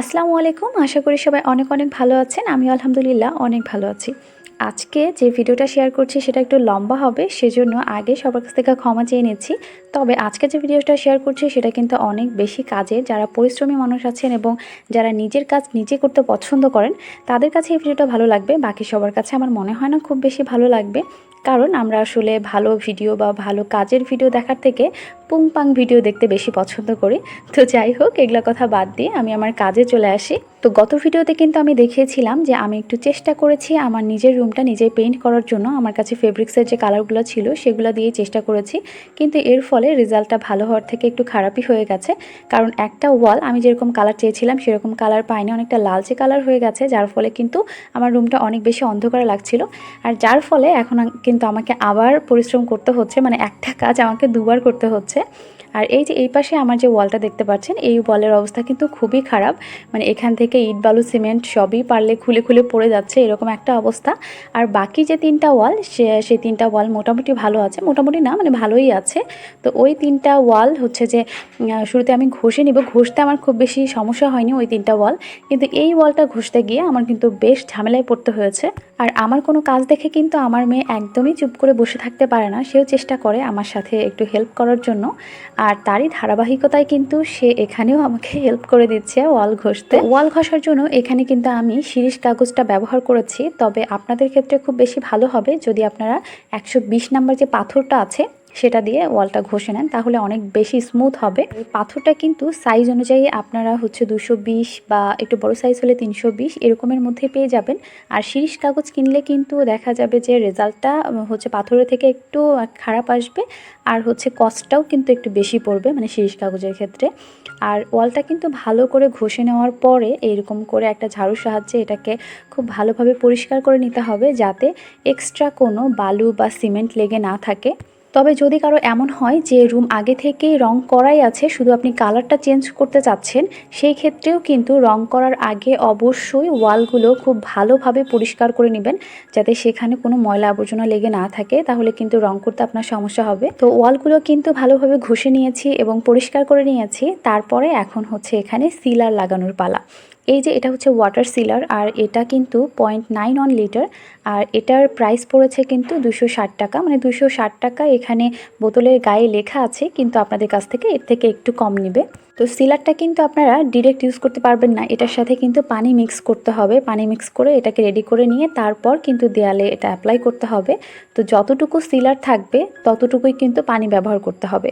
আসসালামু আলাইকুম। আশা করি সবাই অনেক অনেক ভালো আছেন। আমি আলহামদুলিল্লাহ অনেক ভালো আছি। আজকে যে ভিডিওটা শেয়ার করছি সেটা একটু লম্বা হবে, সেজন্য আগে সবার কাছ থেকে ক্ষমা চেয়ে নিচ্ছি। তবে আজকে যে ভিডিওটা শেয়ার করছি সেটা কিন্তু অনেক বেশি কাজের। যারা পরিশ্রমী মানুষ আছেন এবং যারা নিজের কাজ নিজে করতে পছন্দ করেন, তাদের কাছে এই ভিডিওটা ভালো লাগবে। বাকি সবার কাছে আমার মনে হয় না খুব বেশি ভালো লাগবে। কারণ আমরা আসলে ভালো ভিডিও বা ভালো কাজের ভিডিও দেখার থেকে পুংপাং ভিডিও দেখতে বেশি পছন্দ করি। তো যাই হোক, এগুলো কথা বাদ দিয়ে আমি আমার কাজে চলে আসি। তো গত ভিডিওতে কিন্তু আমি দেখিয়েছিলাম যে আমি একটু চেষ্টা করেছি আমার নিজের রুমটা নিজে পেইন্ট করার জন্য। আমার কাছে ফেব্রিক্সের যে কালারগুলো ছিল সেগুলো দিয়েই চেষ্টা করেছি। কিন্তু এর ফলে রেজাল্টটা ভালো হওয়ার থেকে একটু খারাপই হয়ে গেছে। কারণ একটা ওয়াল আমি যেরকম কালার চেয়েছিলাম সেরকম কালার পাইনি। অনেকটা লালচে কালার হয়ে গেছে, যার ফলে কিন্তু আমার রুমটা অনেক বেশি অন্ধকার লাগছিল। আর যার ফলে এখন কিন্তু আমাকে আবার পরিশ্রম করতে হচ্ছে। মানে একটা কাজ আমাকে দুবার করতে হচ্ছে। আর এই যে এই পাশে আমার যে ওয়ালটা দেখতে পাচ্ছেন, এই ওয়ালের অবস্থা কিন্তু খুবই খারাপ। মানে এখান থেকে ইট, বালু, সিমেন্ট সবই পারলে খুলে খুলে পড়ে যাচ্ছে, এরকম একটা অবস্থা। আর বাকি যে তিনটা ওয়াল, সে সেই তিনটা ওয়াল মোটামুটি ভালো আছে। মোটামুটি না মানে ভালোই আছে। তো ওই তিনটা ওয়াল হচ্ছে যে শুরুতে আমি ঘষে নিব। ঘষতে আমার খুব বেশি সমস্যা হয়নি ওই তিনটা ওয়াল। কিন্তু এই ওয়ালটা ঘষতে গিয়ে আমার কিন্তু বেশ ঝামেলায় পড়তে হয়েছে। আর আমার কোনো কাজ দেখে কিন্তু আমার মেয়ে একদমই চুপ করে বসে থাকতে পারে না। সেও চেষ্টা করে আমার সাথে একটু হেল্প করার জন্য। আর তারই ধারাবাহিকতায় কিন্তু সে এখানেও আমাকে হেল্প করে দিচ্ছে ওয়াল ঘষতে। ওয়াল ঘষার জন্য এখানে কিন্তু আমি শিরিষ কাগজটা ব্যবহার করেছি, তবে আপনাদের ক্ষেত্রে খুব বেশি ভালো হবে যদি আপনারা একশো বিশ নাম্বার যে পাথরটা আছে সেটা দিয়ে ওয়ালটা ঘষে নেন, তাহলে অনেক বেশি স্মুথ হবে। পাথরটা কিন্তু সাইজ অনুযায়ী আপনারা হচ্ছে দুশো বা একটু বড় সাইজ হলে তিনশো বিশ এরকমের মধ্যে পেয়ে যাবেন। আর শিরিষ কাগজ কিনলে কিন্তু দেখা যাবে যে রেজাল্টটা হচ্ছে পাথরের থেকে একটু খারাপ আসবে, আর হচ্ছে কস্টটাও কিন্তু একটু বেশি পড়বে মানে শিরিষ কাগজের ক্ষেত্রে। আর ওয়ালটা কিন্তু ভালো করে ঘষে নেওয়ার পরে এইরকম করে একটা ঝাড়ুর সাহায্যে এটাকে খুব ভালোভাবে পরিষ্কার করে নিতে হবে, যাতে এক্সট্রা কোনো বালু বা সিমেন্ট লেগে না থাকে। তবে যদি কারও এমন হয় যে রুম আগে থেকেই রং করাই আছে, শুধু আপনি কালারটা চেঞ্জ করতে চাচ্ছেন, সেই ক্ষেত্রেও কিন্তু রং করার আগে অবশ্যই ওয়ালগুলো খুব ভালোভাবে পরিষ্কার করে নেবেন, যাতে সেখানে কোনো ময়লা আবর্জনা লেগে না থাকে, তাহলে কিন্তু রং করতে আপনার সমস্যা হবে। তো ওয়ালগুলো কিন্তু ভালোভাবে ঘষে নিয়েছি এবং পরিষ্কার করে নিয়েছি, তারপরে এখন হচ্ছে এখানে সিলার লাগানোর পালা। এই যে এটা হচ্ছে ওয়াটার সিলার আর এটা কিন্তু পয়েন্ট নাইন অন লিটার আর এটার প্রাইস পড়েছে কিন্তু দুশো ষাট টাকা। মানে দুশো ষাট টাকা এখানে বোতলের গায়ে লেখা আছে, কিন্তু আপনাদের কাছ থেকে এর থেকে একটু কম নেবে। তো সিলারটা কিন্তু আপনারা ডিরেক্ট ইউজ করতে পারবেন না। এটার সাথে কিন্তু পানি মিক্স করতে হবে। পানি মিক্স করে এটাকে রেডি করে নিয়ে তারপর কিন্তু দেয়ালে এটা অ্যাপ্লাই করতে হবে। তো যতটুকু সিলার থাকবে, ততটুকুই কিন্তু পানি ব্যবহার করতে হবে।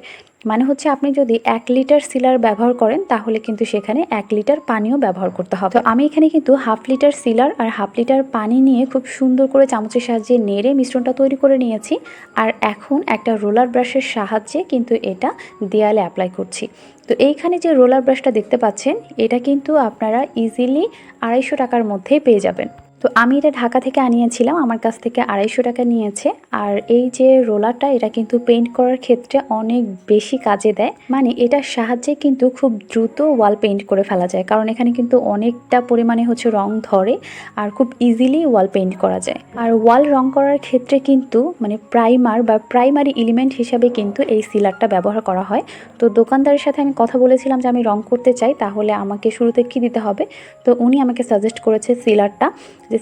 মানে হচ্ছে আপনি যদি এক লিটার সিলার ব্যবহার করেন, তাহলে কিন্তু সেখানে এক লিটার পানিও ব্যবহার করতে হবে। তো আমি এখানে কিন্তু হাফ লিটার সিলার আর হাফ লিটার পানি নিয়ে খুব সুন্দর করে চামচের সাহায্যে নেড়ে মিশ্রণটা তৈরি করে নিয়েছি। আর এখন একটা রোলার ব্রাশের সাহায্যে কিন্তু এটা দেয়ালে অ্যাপ্লাই করছি। তো এইখানে যে রোলার ব্রাশটা দেখতে পাচ্ছেন, এটা কিন্তু আপনারা ইজিলি আড়াইশো টাকার মধ্যেই পেয়ে যাবেন। তো আমি এটা ঢাকা থেকে আনিয়েছিলাম, আমার কাছ থেকে আড়াইশো টাকা নিয়েছে। আর এই যে রোলারটা, এটা কিন্তু পেইন্ট করার ক্ষেত্রে অনেক বেশি কাজে দেয়। মানে এটার সাহায্যে কিন্তু খুব দ্রুত ওয়াল পেইন্ট করে ফেলা যায়। কারণ এখানে কিন্তু অনেকটা পরিমাণে হচ্ছে রং ধরে আর খুব ইজিলি ওয়াল পেইন্ট করা যায়। আর ওয়াল রং করার ক্ষেত্রে কিন্তু মানে প্রাইমার বা প্রাইমারি এলিমেন্ট হিসাবে কিন্তু এই সিলারটা ব্যবহার করা হয়। তো দোকানদারের সাথে আমি কথা বলেছিলাম যে আমি রং করতে চাই, তাহলে আমাকে শুরুতে কী দিতে হবে? তো উনি আমাকে সাজেস্ট করেছে সিলারটা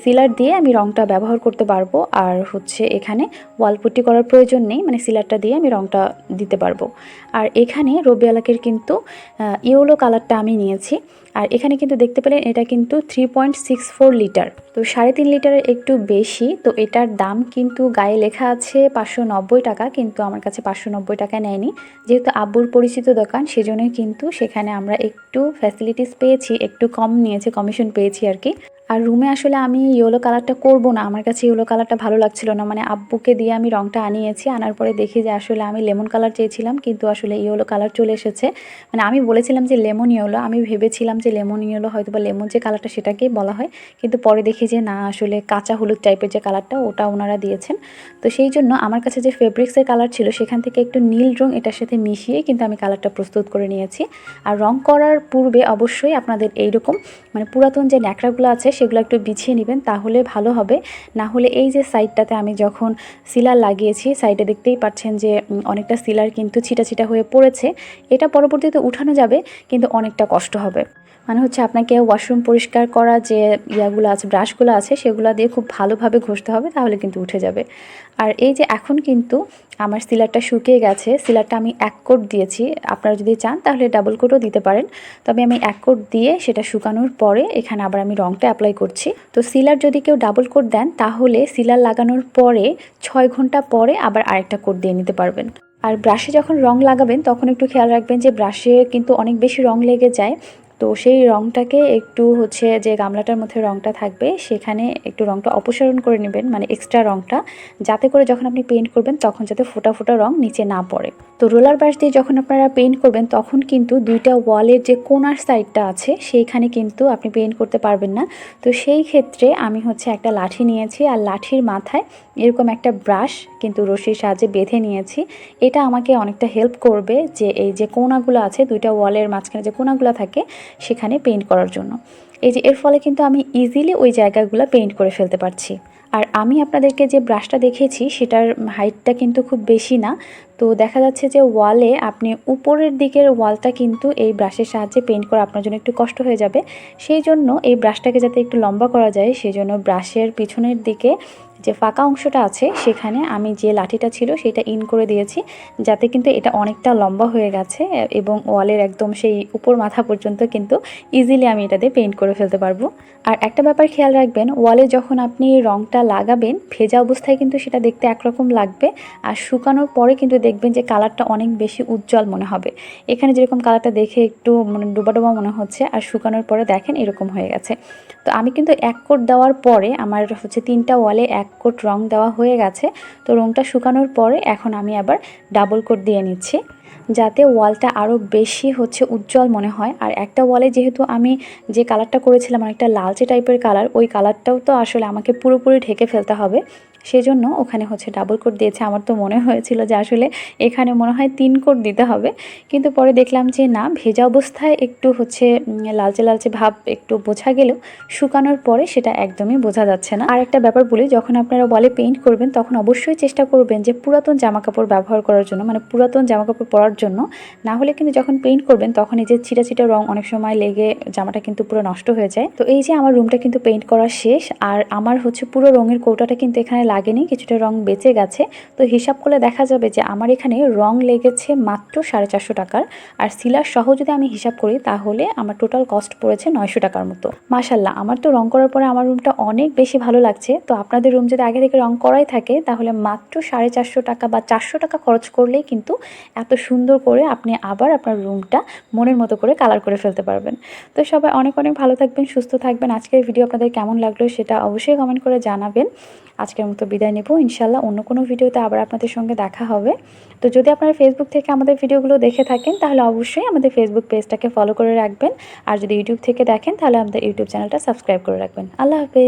সিলার দিয়ে আমি রংটা ব্যবহার করতে পারব আর হচ্ছে এখানে ওয়ালপুটি করার প্রয়োজন নেই মানে সিলারটা দিয়ে আমি রংটা দিতে পারব। আর এখানে রবিয়ালাকের কিন্তু ইয়েলো কালারটা আমি নিয়েছি। আর এখানে কিন্তু দেখতে পেলেন এটা কিন্তু three point six four litre তো সাড়ে তিন লিটারের একটু বেশি, তো এটার দাম কিন্তু গায়ে লেখা আছে পাঁচশো নব্বই টাকা, কিন্তু আমার কাছে পাঁচশো নব্বই টাকা নেয়নি। যেহেতু আব্বুর পরিচিত দোকান, সেজন্যই কিন্তু সেখানে আমরা একটু ফ্যাসিলিটিস পেয়েছি, একটু কম নিয়েছে কমিশন পেয়েছি আর কি। আর রুমে আসলে আমি ইয়েলো কালারটা করব না। আমার কাছে ইয়েলো কালারটা ভালো লাগছিল না। মানে আব্বুকে দিয়ে আমি রংটা আনিয়েছি, আনার পরে দেখি যে আসলে আমি লেমন কালার চেয়েছিলাম, কিন্তু আসলে ইয়েলো কালার চলে এসেছে। মানে আমি বলেছিলাম যে লেমন ইয়েলো আমি ভেবেছিলাম যে লেমন ইয়েলো হয়তো বা লেমন যে কালারটা সেটাকেই বলা হয়, কিন্তু পরে দেখি যে না, আসলে কাঁচা হলুদ টাইপের যে কালারটা ওটা ওনারা দিয়েছেন। তো সেই জন্য আমার কাছে যে ফেব্রিক্সের কালার ছিল, সেখান থেকে একটু নীল রং এটার সাথে মিশিয়ে কিন্তু আমি কালারটা প্রস্তুত করে নিয়েছি। আর রং করার পূর্বে অবশ্যই আপনাদের এইরকম মানে পুরাতন যে ন্যাকড়াগুলো আছে সেগুলো একটু বিছিয়ে নেবেন, তাহলে ভালো হবে। না হলে এই যে সাইডটাতে আমি যখন সিলার লাগিয়েছি সাইডে দেখতেই পাচ্ছেন যে অনেকটা সিলার কিন্তু ছিটা ছিটা হয়ে পড়েছে। এটা পরবর্তীতে উঠানো যাবে, কিন্তু অনেকটা কষ্ট হবে। মানে হচ্ছে আপনাকে ওয়াশরুম পরিষ্কার করা যে ইয়াগুলো আছে ব্রাশগুলো আছে, সেগুলো দিয়ে খুব ভালোভাবে ঘষতে হবে, তাহলে কিন্তু উঠে যাবে। আর এই যে এখন কিন্তু আমার সিলারটা শুকিয়ে গেছে, সিলারটা আমি এক কোট দিয়েছি। আপনারা যদি চান তাহলে ডাবল কোটও দিতে পারেন। তবে আমি এক কোট দিয়ে সেটা শুকানোর পরে এখানে আবার আমি রঙটা অ্যাপ্লাই করছি। তো সিলার যদি কেউ ডাবল কোট দেন তাহলে সিলার লাগানোর পরে ছয় ঘণ্টা পরে আবার আরেকটা কোট দিয়ে নিতে পারবেন। আর ব্রাশে যখন রং লাগাবেন তখন একটু খেয়াল রাখবেন যে ব্রাশে কিন্তু অনেক বেশি রং লেগে যায়। তো সেই রংটাকে একটু হচ্ছে যে গামলাটার মধ্যে রংটা থাকবে, সেখানে একটু রংটা অপসারণ করে নেবেন মানে এক্সট্রা রংটা, যাতে করে যখন আপনি পেন্ট করবেন তখন যাতে ফোটা ফোটা রং নিচে না পড়ে। তো রোলার ব্রাশ দিয়ে যখন আপনারা পেইন্ট করবেন, তখন কিন্তু দুইটা ওয়ালের যে কোনার সাইডটা আছে, সেইখানে কিন্তু আপনি পেইন্ট করতে পারবেন না। তো সেই ক্ষেত্রে আমি হচ্ছে একটা লাঠি নিয়েছি, আর লাঠির মাথায় এরকম একটা ব্রাশ কিন্তু রশির সাহায্যে বেঁধে নিয়েছি। এটা আমাকে অনেকটা হেল্প করবে যে এই যে কোনাগুলো আছে, দুইটা ওয়ালের মাঝখানে যে কোনাগুলো থাকে সেখানে পেইন্ট করার জন্য। এই যে এর ফলে কিন্তু আমি ইজিলি ওই জায়গাগুলো পেইন্ট করে ফেলতে পারছি। আর আমি আপনাদেরকে যে ব্রাশটা দেখেছি সেটার হাইটটা কিন্তু খুব বেশি না। তো দেখা যাচ্ছে যে ওয়ালে আপনি উপরের দিকের ওয়ালটা কিন্তু এই ব্রাশের সাহায্যে পেইন্ট করা আপনার জন্য একটু কষ্ট হয়ে যাবে। সেই জন্য এই ব্রাশটাকে যাতে একটু লম্বা করা যায়, সেই জন্য ব্রাশের পিছনের দিকে যে ফাঁকা অংশটা আছে, সেখানে আমি যে লাঠিটা ছিল সেটা ইন করে দিয়েছি, যাতে কিন্তু এটা অনেকটা লম্বা হয়ে গেছে এবং ওয়ালের একদম সেই উপর মাথা পর্যন্ত কিন্তু ইজিলি আমি এটা দিয়ে পেইন্ট করে ফেলতে পারব। আর একটা ব্যাপার খেয়াল রাখবেন, ওয়ালে যখন আপনি রংটা লাগাবেন, ভেজা অবস্থায় কিন্তু সেটা দেখতে একরকম লাগবে, আর শুকানোর পরে কিন্তু দেখবেন যে কালারটা অনেক বেশি উজ্জ্বল মনে হবে। এখানে যেরকম কালারটা দেখে একটু মানে ডোবা ডোবা মনে হচ্ছে আর শুকানোর পরে দেখেন এরকম হয়ে গেছে। তো আমি কিন্তু এক কোট দেওয়ার পরে আমার হচ্ছে তিনটা ওয়ালে এক কোট রং দেওয়া হয়ে গেছে। তো রংটা শুকানোর পরে এখন আমি আবার ডাবল কোট দিয়ে নিচ্ছি যাতে ওয়ালটা আরও বেশি হচ্ছে উজ্জ্বল মনে হয়। আর একটা ওয়ালে যেহেতু আমি যে কালারটা করেছিলাম অনেকটা লালচে টাইপের কালার, ওই কালারটাও তো আসলে আমাকে পুরোপুরি ঢেকে ফেলতে হবে। সেজন্য ওখানে হচ্ছে ডাবল কোট দিয়েছে। আমার তো মনে হয়েছিল যে আসলে এখানে মনে হয় তিন কোট দিতে হবে। কিন্তু পরে দেখলাম যে না, ভেজা অবস্থায় একটু হচ্ছে লালচে লালচে ভাব একটু বোঝা গেলেও শুকানোর পরে সেটা একদমই বোঝা যাচ্ছে না। আর একটা ব্যাপার বলি, যখন আপনারা বলে পেইন্ট করবেন, তখন অবশ্যই চেষ্টা করবেন যে পুরাতন জামা কাপড় ব্যবহার করার জন্য মানে পুরাতন জামা কাপড় পরার জন্য। না হলে কিন্তু যখন পেইন্ট করবেন, তখন এই যে ছিটা ছিটা রং অনেক সময় লেগে জামাটা কিন্তু পুরো নষ্ট হয়ে যায়। তো এই যে আমার রুমটা কিন্তু পেইন্ট করা শেষ, আর আমার হচ্ছে পুরো রঙের কৌটাটা কিন্তু এখানে লাগেনি, কিছুটা রং বেঁচে গেছে। তো হিসাব করলে দেখা যাবে যে আমার এখানে রং লেগেছে মাত্র সাড়ে চারশো টাকার। আর সিলার সহ যদি আমি হিসাব করি, তাহলে আমার টোটাল কস্ট পড়েছে নয়শো টাকার মতো। মাসাল্লাহ আমার তো রং করার পরে আমার রুমটা অনেক বেশি ভালো লাগছে। তো আপনাদের রুম যদি আগে থেকে রং করাই থাকে, তাহলে মাত্র সাড়ে চারশো টাকা বা চারশো টাকা খরচ করলেই কিন্তু এত সুন্দর করে আপনি আবার আপনার রুমটা মনের মতো করে কালার করে ফেলতে পারবেন। তো সবাই অনেক অনেক ভালো থাকবেন, সুস্থ থাকবেন। আজকের ভিডিও আপনাদের কেমন লাগল সেটা অবশ্যই কমেন্ট করে জানাবেন। আজকের মতো বিদায় নেব। ইনশাল্লাহ অন্য কোনো ভিডিওতে আবার আপনাদের সঙ্গে দেখা হবে। তো যদি আপনারা ফেসবুক থেকে আমাদের ভিডিওগুলো দেখে থাকেন, তাহলে অবশ্যই আমাদের ফেসবুক পেজটাকে ফলো করে রাখবেন। আর যদি ইউটিউব থেকে দেখেন, তাহলে আমাদের ইউটিউব চ্যানেলটা সাবস্ক্রাইব করে রাখবেন। আল্লাহ হাফেজ।